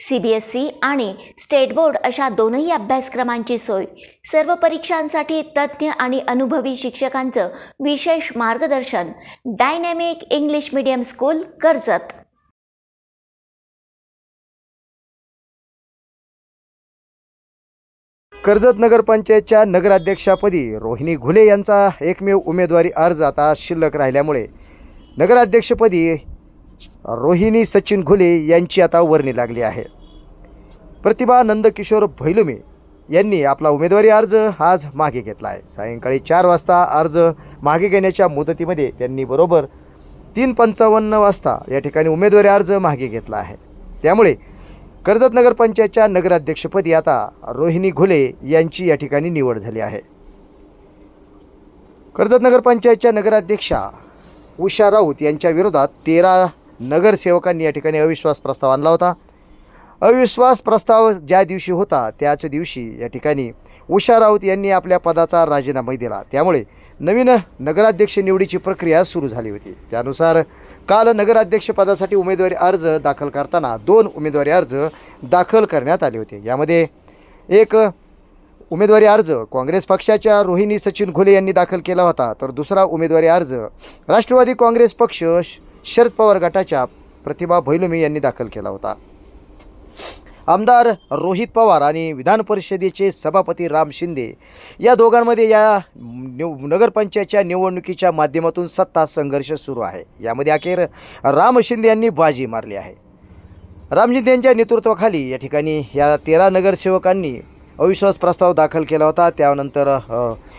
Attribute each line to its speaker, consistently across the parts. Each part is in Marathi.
Speaker 1: सी बी एस सी आणि स्टेट बोर्ड अशा दोनही अभ्यासक्रमांची सोय. सर्व परीक्षांसाठी तज्ज्ञ आणि अनुभवी शिक्षकांचं विशेष मार्गदर्शन. Dynamic English medium school Karjat.
Speaker 2: Karjat नगरपंचायतच्या नगराध्यक्षापदी रोहिणी घुले यांचा एकमेव उमेदवारी अर्ज आता शिल्लक राहिल्यामुळे. नगराध्यक्षपदी रोहिणी सचिन घुले यांची आता वर्णी लागली आहे. प्रतिभा नंदकिशोर भैलुमे यांनी आपला उमेदवारी अर्ज आज मागे घेतला आहे. सायंकाळी चार वाजता अर्ज मागे घेण्याच्या मुदतीमध्ये त्यांनी बरोबर तीन पंचावन्न वाजता या ठिकाणी उमेदवारी अर्ज मागे घेतला आहे. त्यामुळे कर्जत नगरपंचायतच्या नगराध्यक्षपदी आता रोहिणी घुले यांची या ठिकाणी निवड झाली आहे. कर्जत नगरपंचायतच्या नगराध्यक्षा उषा राऊत यांच्या विरोधात तेरा नगरसेवकांनी या ठिकाणी अविश्वास प्रस्ताव आणला होता. अविश्वास प्रस्ताव ज्या दिवशी होता त्याच दिवशी या ठिकाणी उषा राऊत यांनी आपल्या पदाचा राजीनामा दिला. त्यामुळे नवीन नगराध्यक्ष निवडीची प्रक्रिया सुरू झाली होती. त्यानुसार काल नगराध्यक्षपदासाठी उमेदवारी अर्ज दाखल करताना दोन उमेदवारी अर्ज दाखल करण्यात आले होते. यामध्ये एक उमेदवारी अर्ज काँग्रेस पक्षाच्या रोहिणी सचिन घोले यांनी दाखल केला होता. तर दुसरा उमेदवारी अर्ज राष्ट्रवादी काँग्रेस पक्ष शरद पवार गटाच्या प्रतिभा भैलुमे यांनी दाखल केला होता. आमदार रोहित पवार आणि विधान परिषदेचे सभापती राम शिंदे या दोघांमध्ये या निव नगरपंचायतच्या निवडणुकीच्या माध्यमातून सत्ता संघर्ष सुरू आहे. यामध्ये अखेर राम शिंदे यांनी बाजी मारली आहे. राम शिंदे यांच्या नेतृत्वाखाली या ठिकाणी या तेरा नगरसेवकांनी अविश्वास प्रस्ताव दाखल केला होता. त्यानंतर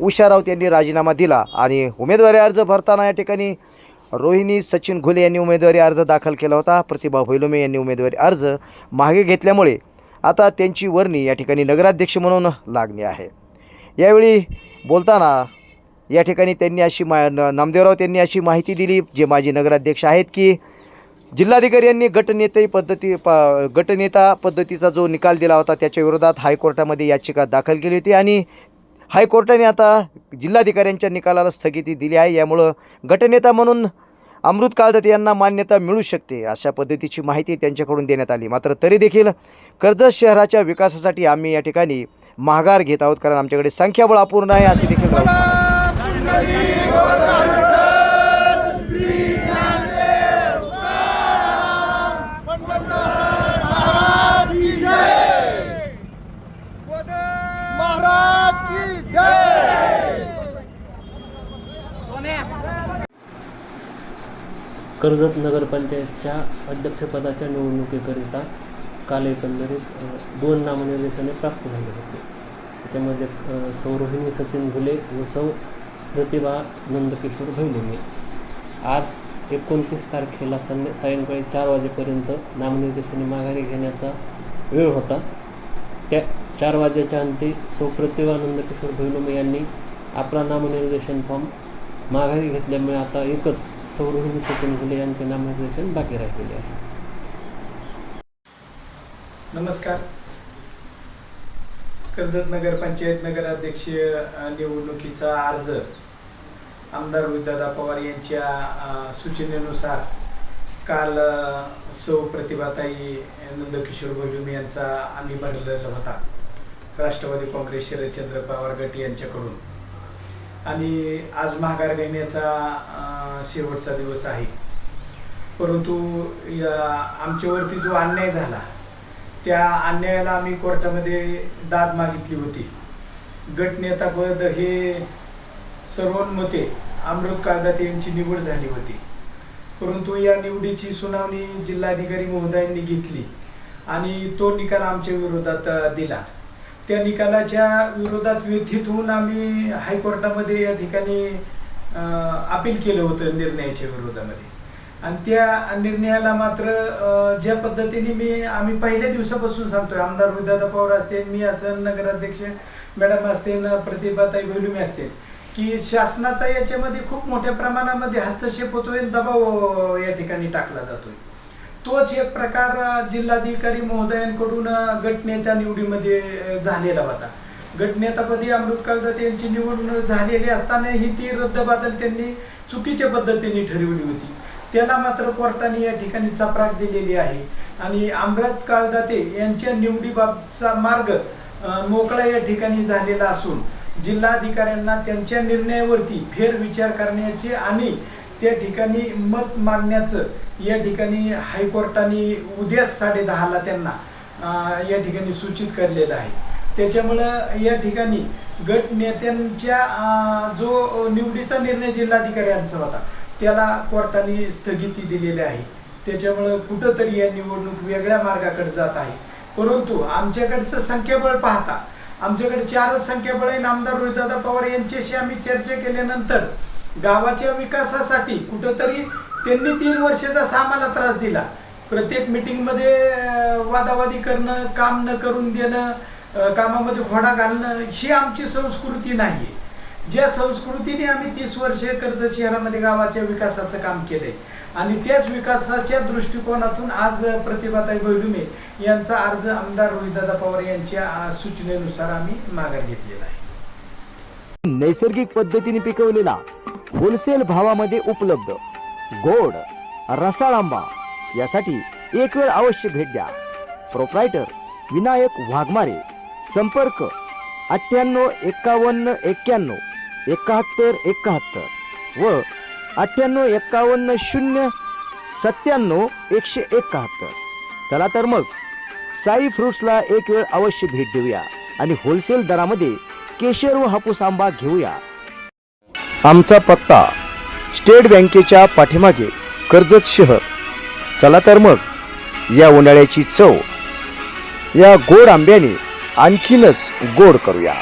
Speaker 2: उषा राऊत यांनी राजीनामा दिला आणि उमेदवारी अर्ज भरताना या ठिकाणी रोहिणी सचिन घुले यांनी उमेदवारी अर्ज दाखल केला होता. प्रतिभा भैलुमे यांनी उमेदवारी अर्ज मागे घेतल्यामुळे आता त्यांची वर्णी या ठिकाणी नगराध्यक्ष म्हणून लागली आहे. यावेळी बोलताना या ठिकाणी त्यांनी अशी मा न- नामदेवराव त्यांनी अशी माहिती दिली जे माजी नगराध्यक्ष आहेत की जिल्हाधिकारी यांनी गटनेते पद्धती प गटनेता पद्धतीचा जो निकाल दिला होता त्याच्या विरोधात हायकोर्टामध्ये याचिका दाखल केली होती आणि हायकोर्टाने आता जिल्हाधिकाऱ्यांच्या निकालाला स्थगिती दिली आहे. यामुळं गटनेता म्हणून अमृत काळदत यांना मान्यता मिळू शकते अशा पद्धतीची माहिती त्यांच्याकडून देण्यात आली. मात्र तरी देखील कर्जत शहराच्या विकासासाठी आम्ही या ठिकाणी माघार घेत आहोत कारण आमच्याकडे संख्याबळ अपूर्ण आहे असे देखील राऊत म्हणाले.
Speaker 3: महाराज की जय
Speaker 4: कर्जत नगरपंचायतच्या अध्यक्षपदाच्या निवडणुकीकरिता काल एकंदरीत दोन नामनिर्देशने प्राप्त झाले होते. त्याच्यामध्ये सौरोहिणी सौ रोहिणी सचिन घुले व सौ प्रतिभा नंदकिशोर भैलुमे आज एकोणतीस तारखेला संध्या सायंकाळी चार वाजेपर्यंत नामनिर्देशने माघारी घेण्याचा वेळ होता. त्या चार वाजेच्या अंती सौ प्रतिभा नंदकिशोर भैलुमे यांनी आपला नामनिर्देशन फॉर्म माघारी घेतल्यामुळे आता एकच सौरोहिणी सचिन घुले यांचे नामनिर्देशन बाकी राहिलेले आहे.
Speaker 3: नमस्कार. कर्जत नगर पंचायत नगराध्यक्ष निवडणुकीचा अर्ज आमदार रोहितदादा पवार यांच्या सूचनेनुसार काल सौ प्रतिभाताई नंदकिशोर भैलुमे यांचा आम्ही भरलेला होता. राष्ट्रवादी काँग्रेस शरदचंद्र पवार गट यांच्याकडून. आणि आज माघार घेण्याचा शेवटचा दिवस आहे. परंतु या आमच्यावरती जो अन्याय झाला त्या अन्यायाला आम्ही कोर्टामध्ये दाद मागितली होती. गटनेतापद हे सर्वोन्मते अमृत काळदाते यांची निवड झाली होती. परंतु या निवडीची सुनावणी जिल्हाधिकारी महोदयांनी घेतली आणि तो निकाल आमच्या विरोधात दिला. त्या निकालाच्या विरोधात व्यथित होऊन आम्ही हायकोर्टामध्ये या ठिकाणी अपील केलं होतं निर्णयाच्या विरोधामध्ये. आणि त्या निर्णयाला मात्र ज्या पद्धतीने मी आम्ही पहिल्या दिवसापासून सांगतोय आमदार रोहितदादा पवार असतील मी असं नगराध्यक्ष मॅडम असतील प्रतिभाताई भैलुमी असतील की शासनाचा याच्यामध्ये खूप मोठ्या प्रमाणामध्ये हस्तक्षेप होतोय आणि दबाव या ठिकाणी टाकला जातोय. तोच एक प्रकार जिल्हाधिकारी महोदयांकडून अ, गटनेत्या निवडीमध्ये झालेला होता. गटनेतापदी अमृत काळदाते यांची निवड झालेली असताना ही ती रद्दबादल त्यांनी चुकीच्या पद्धतीने ठरवली होती. त्याला मात्र कोर्टाने या ठिकाणी चपराक दिलेली आहे. आणि अमृत काळदाते यांच्या निवडीबाबतचा मार्ग मोकळा या ठिकाणी झालेला असून जिल्हाधिकाऱ्यांना त्यांच्या निर्णयावरती फेरविचार करण्याचे आणि त्या ठिकाणी मत मांडण्याचं या ठिकाणी हायकोर्टाने उद्याच साडे दहाला त्यांना या ठिकाणी सूचित करलेलं आहे. त्याच्यामुळं या ठिकाणी गट नेत्यांच्या जो निवडीचा निर्णय जिल्हाधिकाऱ्यांचा होता त्याला कोर्टाने स्थगिती दिलेली आहे. त्याच्यामुळं कुठंतरी या निवडणूक वेगळ्या मार्गाकडे जात आहे. परंतु आमच्याकडचं संख्याबळ पाहता आमच्याकडे चारच संख्याबळ आहे आमदार रोहितदादा पवार यांच्याशी आम्ही चर्चा केल्यानंतर गावाच्या विकासासाठी कुठंतरी त्यांनी तीन वर्षाचा आम्हाला त्रास दिला. प्रत्येक मिटिंगमध्ये वादावादी करणं काम न करून देणं कामामध्ये खोडा घालणं ही आमची संस्कृती नाही ज्या संस्कृतीने आम्ही तीस वर्षे कर्ज शहरामध्ये गावाच्या विकासाचं काम केलंय. आणि त्याच विकासाच्या दृष्टिकोनातून आज प्रतिभाताई बैडुमे यांचा अर्ज आमदार रोहितदादा पवार यांच्या सूचनेनुसार आम्ही माघार घेतलेला आहे.
Speaker 2: नैसर्गिक पद्धतीने पिकवलेला होलसेल भावामध्ये उपलब्ध. गोड रसाळ आंबा यासाठी एक वेळ अवश्य भेट द्या. प्रोप्रायटर विनायक वाघमारे संपर्क अठ्ठ्याण्णव एकावन्न एक्क्याण्णव एकाहत्तर एकाहत्तर व अठ्ठ्याण्णव एकावन्न शून्य सत्त्याण्णव एकशे एकाहत्तर. चला तर मग साई फ्रुट्सला एक वेळ अवश्य भेट देऊया आणि होलसेल दरामध्ये केशर व हापूस आंबा घेऊया. आमचा पत्ता स्टेट बँकेच्या पाठीमागे कर्जत शहर. चला तर मग या उन्हाळ्याची चव या गोड आंब्याने आणखीनच गोड करूया.